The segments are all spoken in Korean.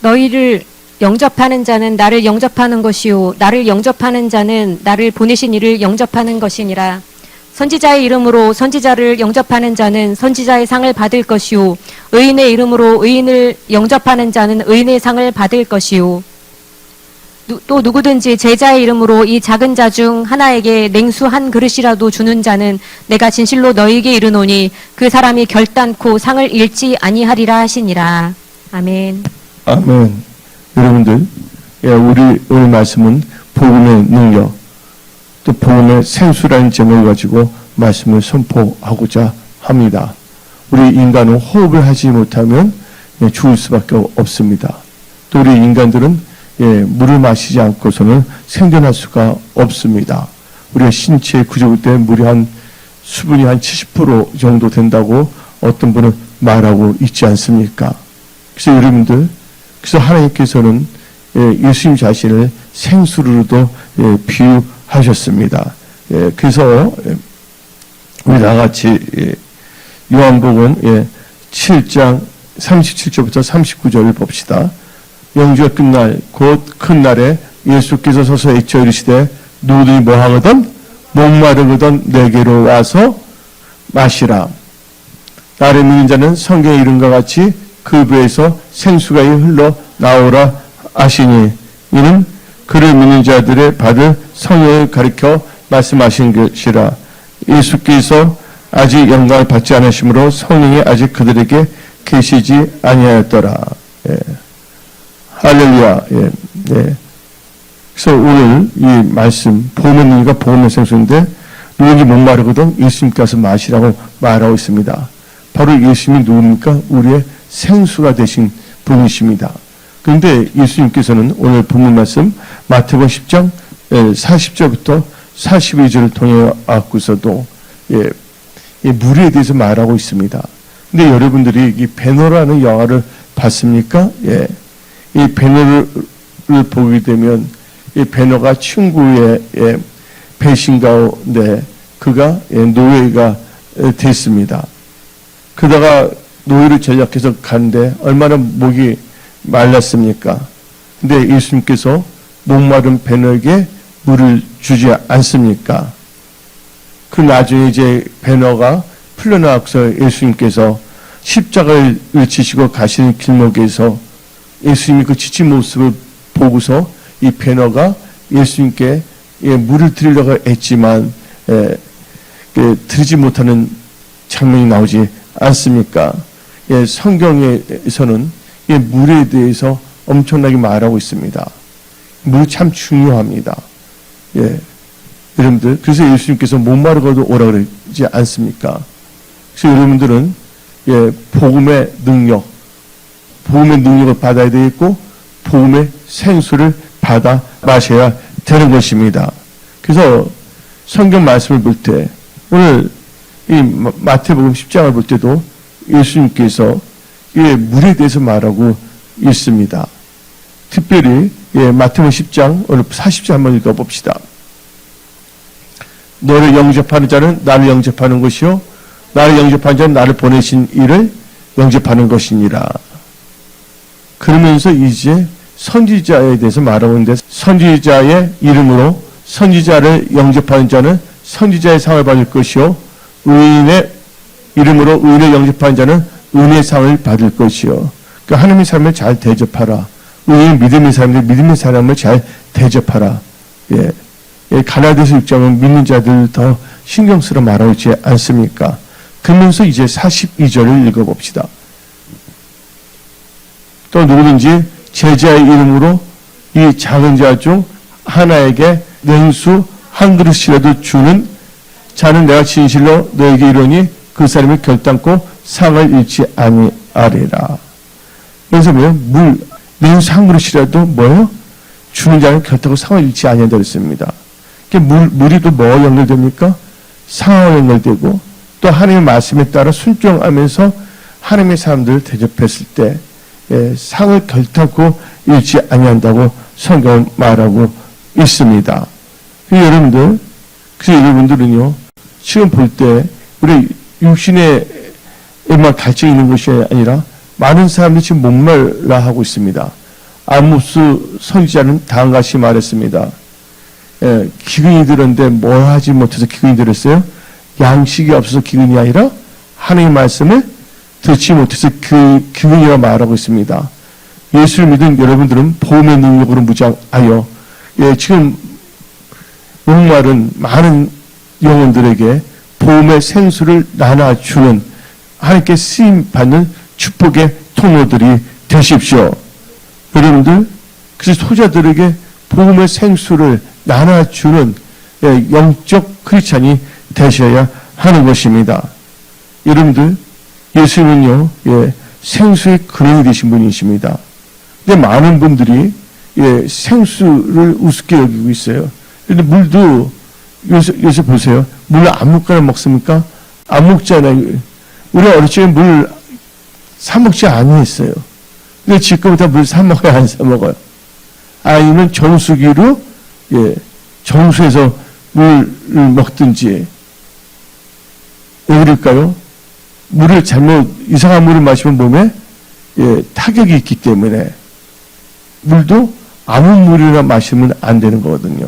너희를 영접하는 자는 나를 영접하는 것이요 나를 영접하는 자는 나를 보내신 이를 영접하는 것이니라. 선지자의 이름으로 선지자를 영접하는 자는 선지자의 상을 받을 것이요 의인의 이름으로 의인을 영접하는 자는 의인의 상을 받을 것이요. 누- 또 누구든지 제자의 이름으로 이 작은 자 중 하나에게 냉수 한 그릇이라도 주는 자는 내가 진실로 너희에게 이르노니 그 사람이 결단코 상을 잃지 아니하리라 하시니라. 아멘. 아멘. 여러분들, 예, 우리 오늘 말씀은 복음의 능력, 또 복음의 생수라는 제목을 가지고 말씀을 선포하고자 합니다. 우리 인간은 호흡을 하지 못하면 예, 죽을 수밖에 없습니다. 또 우리 인간들은 예, 물을 마시지 않고서는 생존할 수가 없습니다. 우리의 신체의 구조물 때문에 물이 한 수분이 한 70% 정도 된다고 어떤 분은 말하고 있지 않습니까? 그래서 여러분들, 그래서 하나님께서는 예, 예수님 자신을 생수로도 예, 비유하셨습니다. 예, 그래서 예, 우리 다 같이 예, 요한복음 예, 7장 37절부터 39절을 봅시다. 영주가 끝날 곧 큰 날에 예수께서 서서 외쳐 이르시되 누구든지 뭐하거든 목마르거든 내게로 와서 마시라. 나를 믿는 자는 성경의 이름과 같이 그 배에서 생수가 흘러 나오라 하시니 이는 그를 믿는 자들의 받을 성령을 가리켜 말씀하신 것이라 예수께서 아직 영광을 받지 않으심으로 성령이 아직 그들에게 계시지 아니하였더라. 예. 할렐루야. 예. 예. 그래서 오늘 이 말씀 보면 이가 보면 생수인데 누군지 목마르거든 예수님께서 마시라고 말하고 있습니다. 바로 예수님이 누굽니까? 우리의 생수가 되신 분이십니다. 그런데 예수님께서는 오늘 본문 말씀 마태복음 10장 40절부터 42절을 통해 왔고서도 예, 이 물에 대해서 말하고 있습니다. 근데 여러분들이 이 배너라는 영화를 봤습니까? 예. 이 배너를 보게 되면 이 배너가 친구의 예, 배신 가운데 그가 예, 노예가 예, 됐습니다. 그러다가 노예를 전략해서 간데 얼마나 목이 말랐습니까? 근데 예수님께서 목마른 배너에게 물을 주지 않습니까? 그 나중에 이제 배너가 풀려나와서 예수님께서 십자가를 지시고 가시는 길목에서 예수님이 그 지친 모습을 보고서 이 배너가 예수님께 예, 물을 드리려고 했지만 예, 예, 드리지 못하는 장면이 나오지 않습니까? 예, 성경에서는 이 물에 대해서 엄청나게 말하고 있습니다. 물이 참 중요합니다. 예, 여러분들 그래서 예수님께서 목마르고도 오라 그러지 않습니까? 그래서 여러분들은 예, 복음의 능력, 복음의 능력을 받아야 되겠고 복음의 생수를 받아 마셔야 되는 것입니다. 그래서 성경 말씀을 볼 때 오늘 이 마- 마태복음 10장을 볼 때도 예수님께서 이 물에 대해서 말하고 있습니다. 특별히 예, 마태복음 10장 오늘 40절 한번 읽어봅시다. 너를 영접하는 자는 나를 영접하는 것이요 나를 영접하는 자는 나를 보내신 이를 영접하는 것이니라. 그러면서 이제 선지자에 대해서 말하고 있는데 선지자의 이름으로 선지자를 영접하는 자는 선지자의 상을 받을 것이요 의인의 이름으로 의인을 영접하는 자는 은혜의 상을 받을 것이요. 그 하나님의 삶을 잘 대접하라. 의인 믿음의 사람들 믿음의 사람을 잘 대접하라. 예, 예 가나데서 6장은 믿는 자들 더 신경 쓰러 말하고 있지 않습니까? 그러면서 이제 42절을 읽어봅시다. 또 누구든지 제자의 이름으로 이 작은 자 중 하나에게 냉수 한 그릇이라도 주는 자는 내가 진실로 너에게 이르니 그 사람이 결단코 상을 잃지 아니하리라. 그래서? 물, 한 그릇이라도 뭐요? 주는 자는 결단코 상을 잃지 아니한다 그랬습니다. 물, 물이 또 뭐와 연결됩니까? 상하와 연결되고 또 하나님의 말씀에 따라 순종하면서 하나님의 사람들을 대접했을 때 예, 상을 결탄코 잃지 아니한다고 성경은 말하고 있습니다. 그 여러분들, 그래서 여러분들은요, 지금 볼 때 우리 육신에 만 갈증 있는 것이 아니라 많은 사람들이 지금 목말라 하고 있습니다. 아모스 선지자는 다음과 같이 말했습니다. 예, 기근이 들었는데 뭘 하지 못해서 기근이 들었어요? 양식이 없어서 기근이 아니라 하나님의 말씀을 듣지 못해서 그 기근이라 말하고 있습니다. 예수를 믿은 여러분들은 보험의 능력으로 무장하여 예, 지금 목마른 많은 영혼들에게 보험의 생수를 나눠주는 하나님께 쓰임 받는 축복의 통로들이 되십시오. 여러분들 그 소자들에게 복음의 생수를 나눠주는 예, 영적 크리스찬이 되셔야 하는 것입니다. 여러분들 예수님은요 예, 생수의 근원이 되신 분이십니다. 근데 많은 분들이 예, 생수를 우습게 여기고 있어요. 근데 물도 요새, 요새 보세요. 물 아무거나 먹습니까? 안 먹잖아요. 우리 적에 물 사먹지 아니했어요. 근데 지금부터 물 사먹어야 안 사먹어요. 아니면 정수기로, 예, 정수해서 물을 먹든지. 왜 그럴까요? 물을 잘못, 이상한 물을 마시면 몸에, 예, 타격이 있기 때문에. 물도 아무 물이나 마시면 안 되는 거거든요.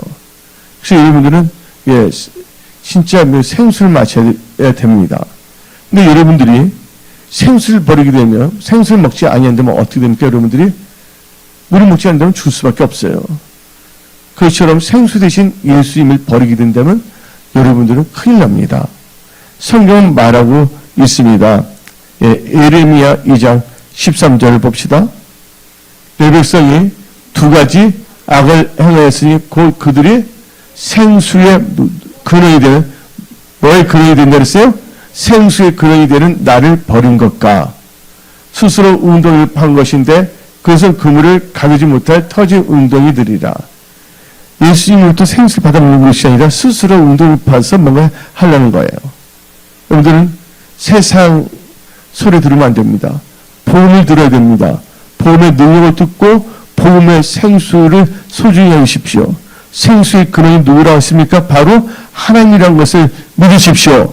그래서 여러분들은, 예, 진짜 뭐 생수를 마셔야 됩니다. 근데 여러분들이 생수를 버리게 되면 생수를 먹지 아니한다면 어떻게 됩니까 여러분들이 물을 먹지 않는다면 줄 수밖에 없어요. 그것처럼 생수 대신 예수님을 버리게 된다면 여러분들은 큰일 납니다. 성경은 말하고 있습니다. 예, 에레미야 2장 13절을 봅시다. 내 백성이 두 가지 악을 행하였으니 곧 그들이 생수의 근원이 되는 뭐의 근원이 된다 그랬어요? 생수의 근원이 되는 나를 버린 것과 스스로 운동을 판 것인데 그것은 그물을 가두지 못할 터진 운동이 들이라. 예수님으로부터 생수를 받아먹는 것이 아니라 스스로 운동을 파서 뭔가 하려는 거예요. 여러분들은 세상 소리 들으면 안 됩니다. 복음을 들어야 됩니다. 복음의 능력을 듣고 복음의 생수를 소중히 하십시오. 생수의 근원이 누구라고 했습니까? 바로 하나님이라는 것을 믿으십시오.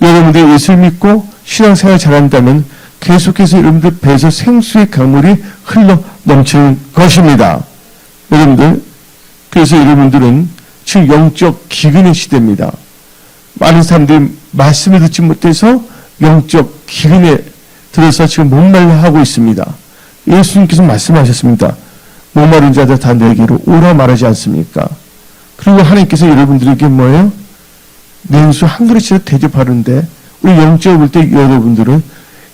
여러분들이 예수를 믿고 신앙생활 잘한다면 계속해서 여러분들 배에서 생수의 강물이 흘러 넘치는 것입니다. 여러분들, 그래서 여러분들은 지금 영적 기근의 시대입니다. 많은 사람들이 말씀을 듣지 못해서 영적 기근에 들어서 지금 목말라 하고 있습니다. 예수님께서 말씀하셨습니다. 목마른 자들 다 내게로 오라 말하지 않습니까? 그리고 하나님께서 여러분들에게 뭐예요? 냉수 한 그릇이라도 대접하는데 우리 영적으로 볼 때 여러분들은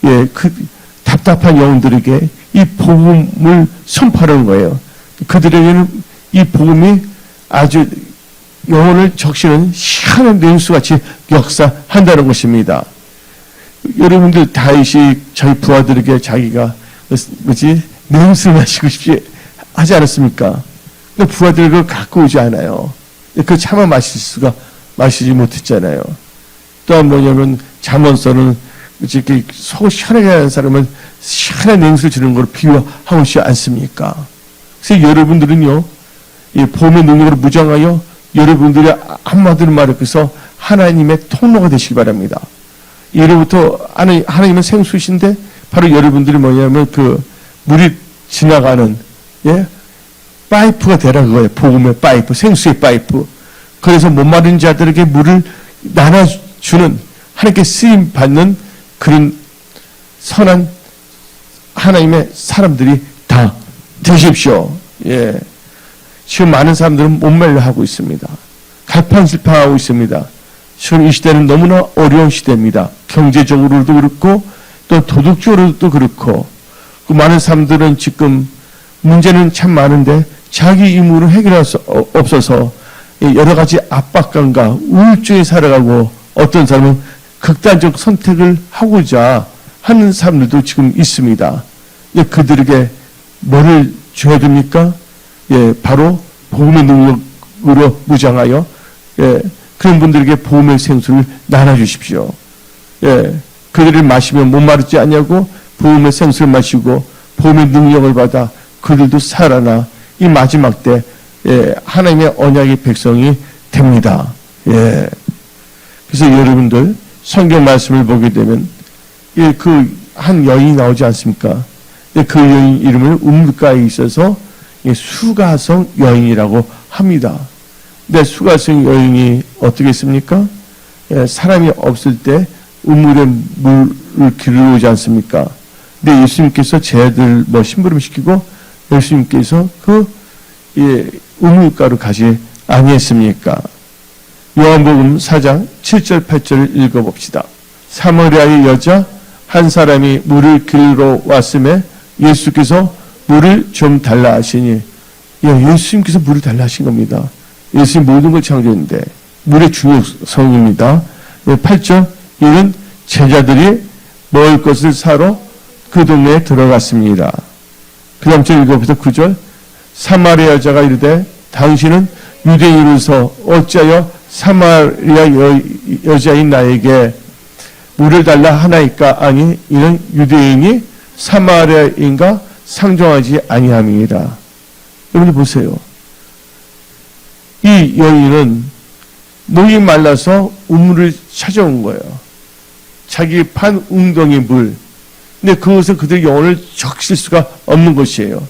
예, 그 답답한 영혼들에게 이 복음을 선포하는 거예요. 그들에게는 이 복음이 아주 영혼을 적시는 희한한 냉수같이 역사한다는 것입니다. 여러분들 다윗이 저희 부하들에게 자기가 뭐지 냉수 마시고 싶지 하지 않았습니까? 근데 부하들 그걸 갖고 오지 않아요. 그 차마 마실 수가 마시지 못했잖아요. 또한 뭐냐면 잠언서는 이렇게 속 시원하게 하는 사람은 시원한 냉수 주는 걸 비유하고 있지 않습니까? 그래서 여러분들은요, 이 봄의 능력으로 무장하여 여러분들의 한마디로 말해서 하나님의 통로가 되시기 바랍니다. 예로부터 하나님, 하나님은 생수신데 바로 여러분들이 뭐냐면 그 물이 지나가는 예 파이프가 되라 그거예요. 복음의 파이프, 생수의 파이프. 그래서 목마른 자들에게 물을 나눠주는 하나님께 쓰임 받는 그런 선한 하나님의 사람들이 다 되십시오. 예. 지금 많은 사람들은 목말라 하고 있습니다. 갈팡질팡하고 있습니다. 지금 이 시대는 너무나 어려운 시대입니다. 경제적으로도 그렇고 또 도덕적으로도 그렇고 그 많은 사람들은 지금 문제는 참 많은데 자기 임무를 해결할 수 어- 없어서 여러 가지 압박감과 우울증에 살아가고 어떤 사람은 극단적 선택을 하고자 하는 사람들도 지금 있습니다. 예, 그들에게 뭐를 줘야 됩니까? 예, 바로 복음의 능력으로 무장하여 예, 그런 분들에게 복음의 생수를 나눠주십시오. 예, 그들을 마시면 못 마르지 않냐고 복음의 생수를 마시고 복음의 능력을 받아 그들도 살아나 이 마지막 때 예, 하나님의 언약의 백성이 됩니다. 예. 그래서 여러분들 성경 말씀을 보게 되면 예, 그한 여인이 나오지 않습니까? 근데 그 여인 이름을 우물가에 있어서 이 수가성 여인이라고 합니다. 근데 수가성 여인이 어떻게 했습니까? 예, 사람이 없을 때 우물에 물을 오지 않습니까? 근데 예수님께서 쟤들 뭐 심부름 시키고 예수님께서 그 예, 우물가로 가지 아니했습니까? 요한복음 4장 7절 8절을 읽어봅시다. 사마리아의 여자 한 사람이 물을 길러 왔음에 예수께서 물을 좀 달라 하시니 예, 예수님께서 물을 달라 하신 겁니다. 예수님 모든 걸 창조했는데 물의 중요성입니다. 예, 8절 이는 제자들이 먹을 것을 사러 그 동네에 들어갔습니다. 그 다음 절 읽어보세요. 9절 사마리아 여자가 이르되 당신은 유대인으로서 어찌하여 사마리아 여, 여자인 나에게 물을 달라 하나이까 아니 이는 유대인이 사마리아인가 상종하지 아니함이니라. 여러분 보세요. 이 여인은 목이 말라서 우물을 찾아온 거예요. 자기 판 웅덩이 물. 근데 그것을 그들의 영혼을 적실 수가 없는 것이에요.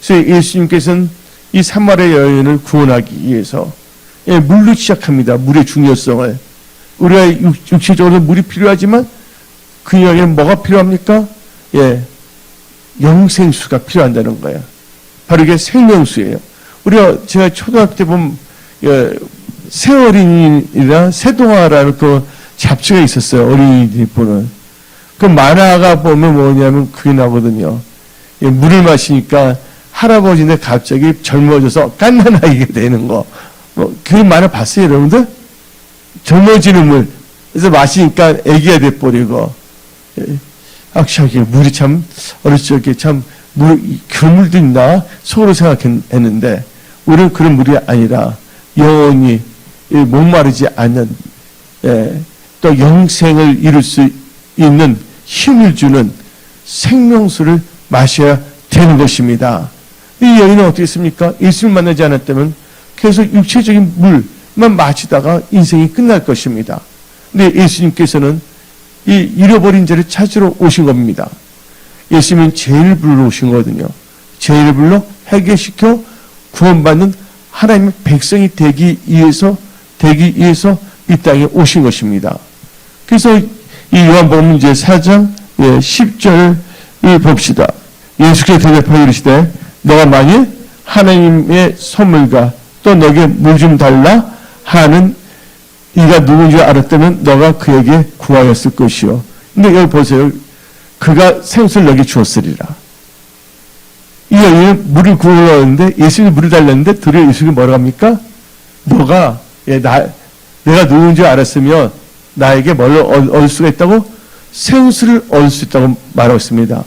그래서 예수님께서는 이 사마리아 여인을 구원하기 위해서 예, 물로 시작합니다. 물의 중요성을. 우리가 육- 육체적으로 물이 필요하지만 그 여인은 뭐가 필요합니까? 예, 영생수가 필요한다는 거예요. 바로 이게 생명수예요. 우리가 제가 초등학교 때 보면 예, 새어린이나 새동화라는 그 잡지가 있었어요. 어린이들이 보는. 그 만화가 보면 뭐냐면 그게 나거든요. 예, 물을 마시니까 할아버지인데 갑자기 젊어져서 깐난아이게 되는 거. 뭐, 그 만화 봤어요, 여러분들? 젊어지는 물. 그래서 마시니까 애기가 돼버리고. 예, 확실하게 물이 참, 어렸을 적에 참, 물, 그런 물도 있나? 속으로 생각했는데, 우리는 그런 물이 아니라, 영원히 이 목마르지 않는, 예, 또 영생을 이룰 수 있는 힘을 주는 생명수를 마셔야 되는 것입니다. 이 여인은 어떻게 했습니까? 예수를 만나지 않았다면 계속 육체적인 물만 마시다가 인생이 끝날 것입니다. 근데 예수님께서는 이 잃어버린 자를 찾으러 오신 겁니다. 예수님은 제일 불러 오신 거거든요. 제일 불러 해결시켜 구원받는 하나님의 백성이 되기 위해서 되기 위해서 이 땅에 오신 것입니다. 그래서 이 요한복음 이제 4장 예, 10절을 봅시다. 예수께서 대답하여 이르시되 너가 만일 하나님의 선물과 또 너에게 물 좀 달라 하는 이가 누군지 알았다면 너가 그에게 구하였을 것이요. 근데 여기 보세요. 그가 생수를 너에게 주었으리라. 이 여인은 물을 구하는데 예수님이 물을 달랐는데 들어 예수님이 뭐라고 합니까? 너가 예, 나, 내가 누군지 알았으면 나에게 뭘 얻- 얻을 수가 있다고? 생수를 얻을 수 있다고 말하고 있습니다.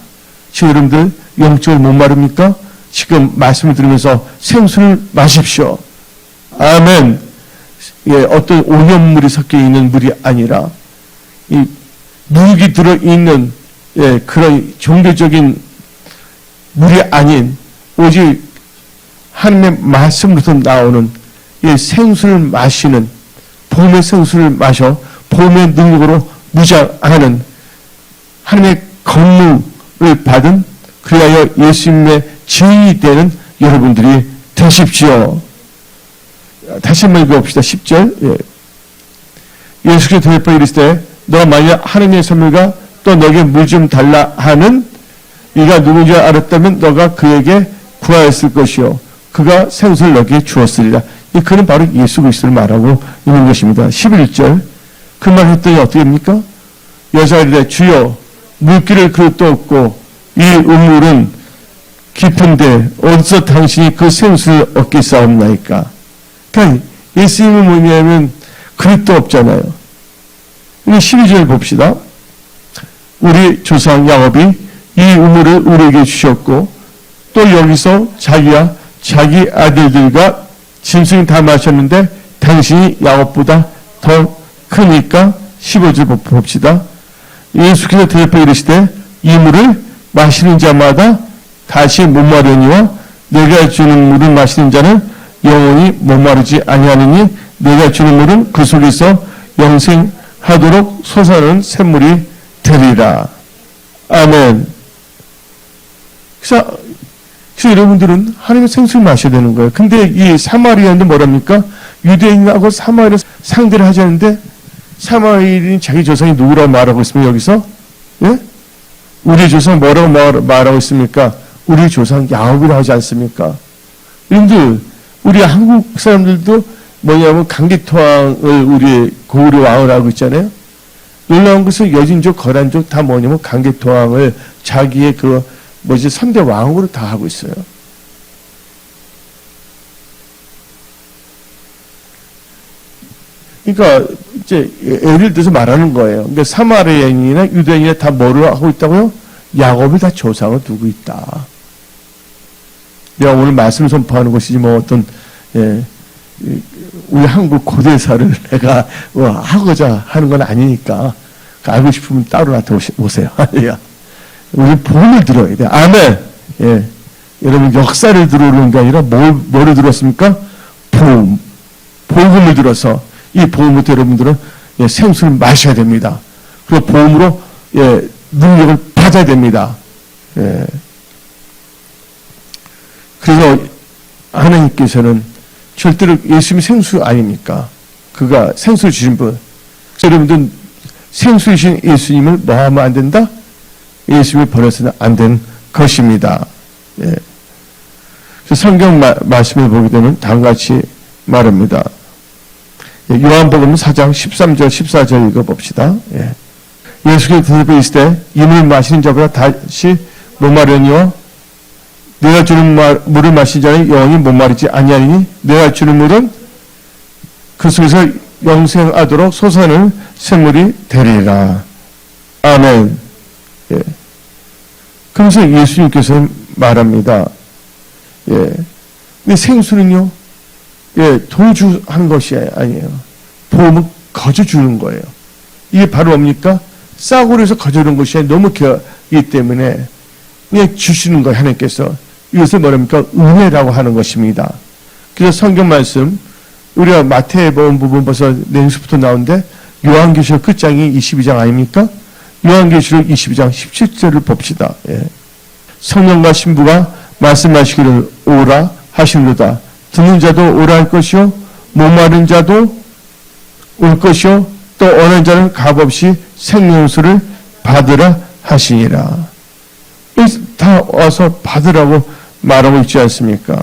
지금 여러분들 영적으로 못 마릅니까? 지금 말씀을 들으면서 생수를 마십시오. 아멘. 예, 어떤 오염물이 섞여 있는 물이 아니라 이 물이 들어 있는 예, 그런 종교적인 물이 아닌 오직 하나님의 말씀으로부터 나오는 이 생수를 마시는 봄의 생수를 마셔 봄의 능력으로 무장하는 하나님의 건물을 받은 그리하여 예수님의 증인이 되는 여러분들이 되십시오. 다시 한번 읽어봅시다. 10절. 예. 예수께서 대답하여 이르시되 너가 만약 하나님의 선물과 또 너에게 물 좀 달라 하는 이가 누군지 알았다면 너가 그에게 구하였을 것이요 그가 생수를 너에게 주었으리라. 이 그는 바로 예수 그리스도를 말하고 있는 것입니다. 11절. 그 말 했더니 어떻게 됩니까? 이르되 주여 물기를 그릇도 없고 이 우물은 깊은데 어디서 당신이 그 생수를 얻겠사옵나이까? 그러니까 예수님은 뭐냐면 그릇도 없잖아요. 우리 12절 봅시다. 우리 조상 야곱이 이 우물을 우리에게 주셨고 또 여기서 자기와 자기 아들들과 짐승이 다 마셨는데 당신이 야곱보다 더 크니까 15절 봅시다. 예수께서 대답해 이르시되 이 물을 마시는 자마다 다시 목마르니와 내가 주는 물을 마시는 자는 영원히 목마르지 아니하느니 내가 주는 물은 그 속에서 영생하도록 솟아나는 샘물이 되리라. 아멘. 그래서, 그래서 여러분들은 하나님의 생수를 마셔야 되는 거예요. 근데 이 사마리아인도 뭐랍니까? 유대인하고 사마리아 상대를 하자는데 사마리아인 자기 조상이 누구라고 말하고 있습니까? 여기서? 예? 우리 조상 뭐라고 말- 말하고 있습니까? 우리 조상 야곱이라고 하지 않습니까? 여러분들, 우리 한국 사람들도 뭐냐면 강기토왕을 우리 고구려 왕을 하고 있잖아요. 놀라운 것은 여진족, 거란족 다 뭐냐면 강기토왕을 자기의 그 뭐지 선대 왕으로 다 하고 있어요. 그러니까 이제 예를 들어서 말하는 거예요. 그러니까 사마리아인이나 유대인이나 다 뭐를 하고 있다고요? 야곱이 다 조상을 두고 있다. 내가 오늘 말씀 선포하는 것이지 뭐 어떤 예, 이- 우리 한국 고대사를 내가 어, 하고자 하는 건 아니니까 알고 싶으면 따로 나한테 오세요. 야, 우리 복음을 들어야 돼. 아멘. 예. 여러분 역사를 들어오는 게 아니라 뭘, 뭐를 들었습니까? 복음. 복음을 들어서 이 복음부터 여러분들은 예, 생수를 마셔야 됩니다. 그 복음으로 예, 능력을 받아야 됩니다. 예. 그래서 하나님께서는 절대로 예수님이 생수 아닙니까? 그가 생수 주신 분. 여러분들 생수이신 예수님을 뭐 하면 안 된다? 예수님을 버려서는 안 된 것입니다. 예. 성경 마- 말씀을 보게 되면 다음과 같이 말합니다. 예, 요한복음 4장 13절 14절 읽어봅시다. 예. 예수께서 대답해 이르시되 이물 마시는 자보다 다시 목마르니와 내가 주는 말- 물을 마신 자는 영원히 목마르지 아니하니 내가 주는 물은 그 속에서 영생하도록 솟아는 샘물이 되리라. 아멘. 예. 그래서 예수님께서 말합니다. 예. 근데 생수는요, 예, 도주하는 것이 아니에요. 보험은 거저 주는 거예요. 이게 바로 뭡니까? 싸구려에서 거저주는 것이 아니라 너무 귀하기 때문에 그냥 주시는 거예요, 하나님께서. 이것을 뭐랍니까? 은혜라고 하는 것입니다. 그래서 성경 말씀, 우리가 마태복음 부분 벌써 내용서부터 나오는데 요한계시록 끝장이 22장 아닙니까? 요한계시록 22장 17절을 봅시다. 예. 성령과 신부가 말씀하시기를 오라 하시는도다. 듣는 자도 오라 할 것이요 목마른 자도 올 것이요 또 어느 자는 값없이 생명수를 받으라 하시니라. 다 와서 받으라고 말하고 있지 않습니까?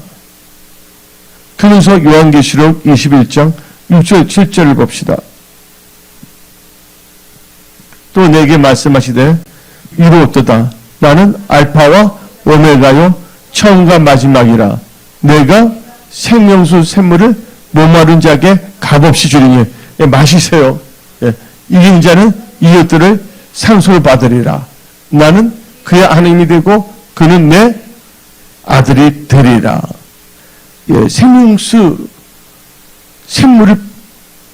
그래서 요한계시록 21장 6절 7절을 봅시다. 또 내게 말씀하시되 이루었도다. 나는 알파와 오메가요 처음과 마지막이라. 내가 생명수 샘물을 목마른 자에게 값없이 주리니 예, 마시세요. 예, 이긴 자는 이것들을 상속을 받으리라. 나는 그의 하나님이 되고 그는 내 아들이 되리라. 예, 생명수 샘물을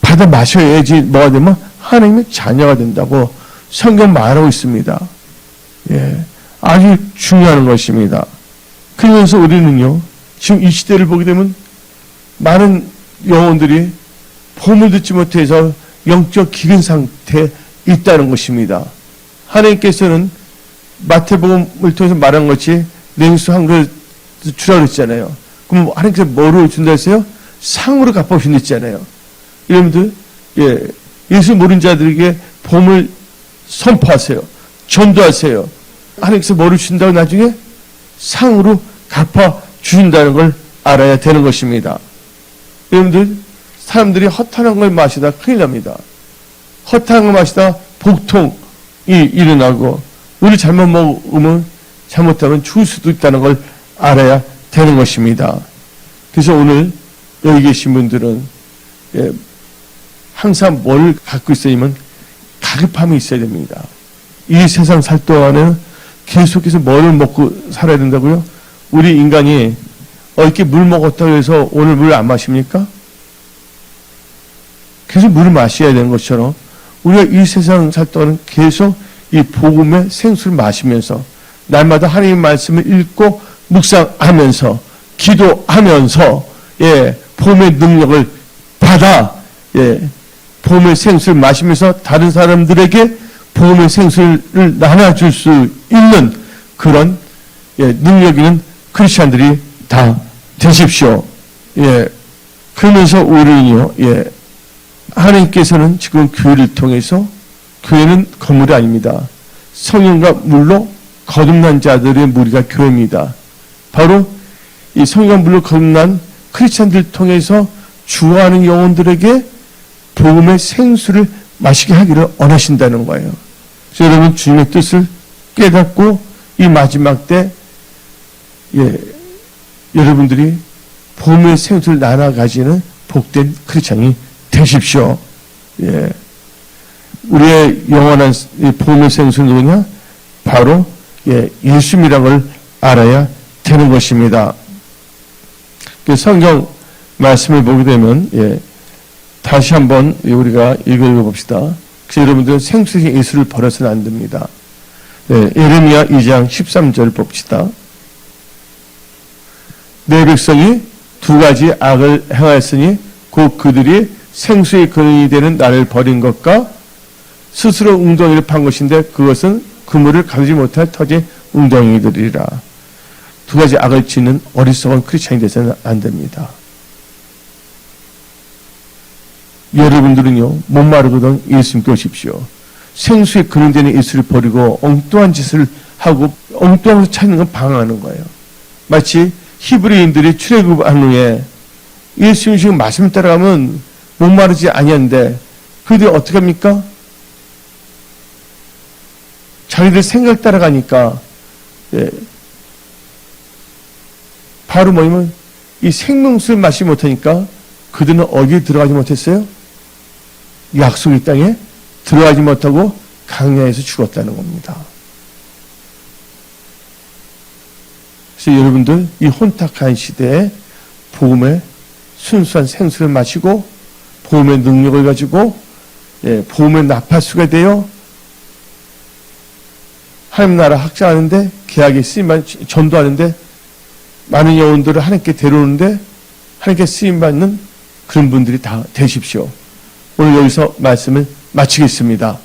받아 마셔야지 뭐가 되면 하나님의 자녀가 된다고 성경 말하고 있습니다. 예, 아주 중요한 것입니다. 그러면서 우리는요, 지금 이 시대를 보게 되면 많은 영혼들이 봄을 듣지 못해서 영적 기근 상태에 있다는 것입니다. 하나님께서는 마태복음을 통해서 말한 것이 냉수 한 그릇 주라 그랬잖아요. 그럼 하나님께서 뭐로 준다 했어요? 상으로 갚아주신다 했잖아요. 여러분들, 예, 예수 모르는 자들에게 봄을 선포하세요. 전도하세요. 하나님께서 뭐를 주신다고 나중에 상으로 갚아 주신다는 걸 알아야 되는 것입니다. 여러분들, 사람들이 허탄한 걸 마시다 큰일 납니다. 허탄한 걸 마시다 복통이 일어나고, 우리 잘못 먹으면, 잘못하면 죽을 수도 있다는 걸 알아야 되는 것입니다. 그래서 오늘 여기 계신 분들은, 예, 항상 뭘 갖고 있어야면 가급함이 있어야 됩니다. 이 세상 살 동안은 계속해서 뭐를 먹고 살아야 된다고요? 우리 인간이 어, 이렇게 물 먹었다고 해서 오늘 물 안 마십니까? 계속 물을 마셔야 되는 것처럼 우리가 이 세상 살 동안은 계속 이 복음의 생수를 마시면서 날마다 하나님 말씀을 읽고 묵상하면서 기도하면서 예, 복음의 능력을 받아 예, 복음의 생수를 마시면서 다른 사람들에게 복음의 생수를 나눠줄 수 있는 그런 예, 능력 있는 크리스찬들이 다 되십시오. 예, 그러면서 우리는요, 예, 하나님께서는 지금 교회를 통해서 교회는 건물이 아닙니다. 성령과 물로 거듭난 자들의 무리가 교회입니다. 바로 이 성령과 물로 거듭난 크리스찬들 통해서 주어하는 영혼들에게 복음의 생수를 마시게 하기를 원하신다는 거예요. 그래서 여러분 주님의 뜻을 깨닫고 이 마지막 때 예, 여러분들이 복음의 생수를 나눠 가지는 복된 크리스찬이 되십시오. 예. 우리의 영원한 이 복음의 생수는 누구냐? 바로 예, 예수님이라는 걸 알아야 되는 것입니다. 그 성경 말씀을 보게 되면 예, 다시 한번 우리가 읽어 봅시다. 여러분들 생수의 예수를 버려서는 안 됩니다. 예, 예레미야 2장 13절 봅시다. 내 백성이 두 가지 악을 행하였으니 곧 그들이 생수의 근원이 되는 나를 버린 것과 스스로 웅덩이를 판 것인데 그것은 그물을 가두지 못할 터진 웅덩이들이라. 두 가지 악을 짓는 어리석은 크리스찬이 되서는 안 됩니다. 여러분들은요, 목마르거든 예수님께 오십시오. 생수에 근원되는 예수를 버리고 엉뚱한 짓을 하고 엉뚱한 것을 찾는 건 방황하는 거예요. 마치 히브리인들이 출애굽한 후에 예수님 지금 말씀 따라가면 목마르지 아니한데 그들이 어떻게 합니까? 자기들 생각 따라가니까 예, 바로 뭐냐면 이 생명수를 마시지 못하니까 그들은 어디에 들어가지 못했어요? 약속의 땅에 들어가지 못하고 강야에서 죽었다는 겁니다. 그래서 여러분들 이 혼탁한 시대에 복음의 순수한 생수를 마시고 복음의 능력을 가지고 예, 복음의 나팔수가 되어 하나님 나라 확장하는데 계약에 쓰임받 전도하는데 많은 영혼들을 하나님께 데려오는데 하나님께 쓰임받는 그런 분들이 다 되십시오. 오늘 여기서 말씀을 마치겠습니다.